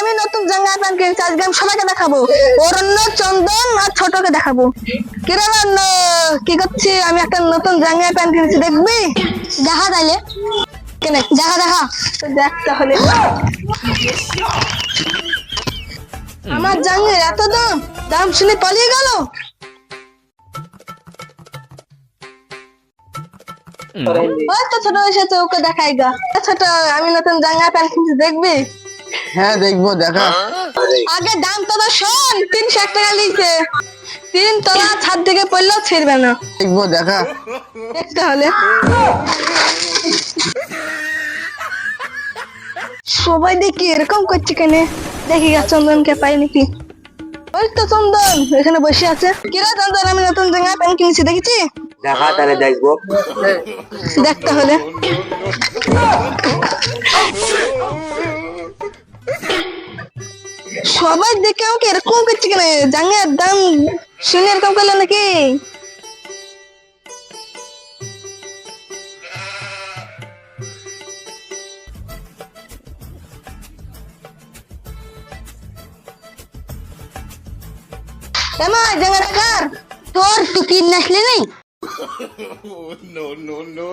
আমি নতুন জাঙ্গা প্যান্ট কিনেছি আজকে আমি সবাইকে দেখাবো। অরণ্য চন্দন আর ছোটকে দেখাবো। কিরে অরণ্য কি করছি আমি একটা নতুন জাঙ্গা প্যান্ট কিনেছি দেখবি? দেখা তাইলে। কেনে দেখা দেখা। তো দেখ তাহলে। আমার জাঙ্গের এত দাম দাম শুনে পালিয়ে গেল। ওই তো ছোট এসেছে ওকে দেখাই গা। ছোট আমি নতুন জাঙ্গা প্যান্ট কিনছি দেখবি? হ্যাঁ দেখব দেখা। আগে দাম তো শোন তিনশো এক টাকা লিখছে তিন তলা ছাদ থেকে পড়লেও ছিড়বে না। দেখব দেখা। দেখতে হলে সবাই দেখি এরকম করছে কেন? দেখি গা চন্দনকে পাই নাকি। ওই তো চন্দন এখানে বসে আছে। কিরা চন্দন আমি নতুন জাঙ্গা প্যান্ট কিনেছি দেখেছি? দেখা তাহলে দেখব। দেখতে হলে সবাই দেখে আমাকে এরকম করছে কেন? জাঙ্গার দাম শুনে এরকম করল নাকি? তোর তুই কিনে আসলি নাই। No, no, no.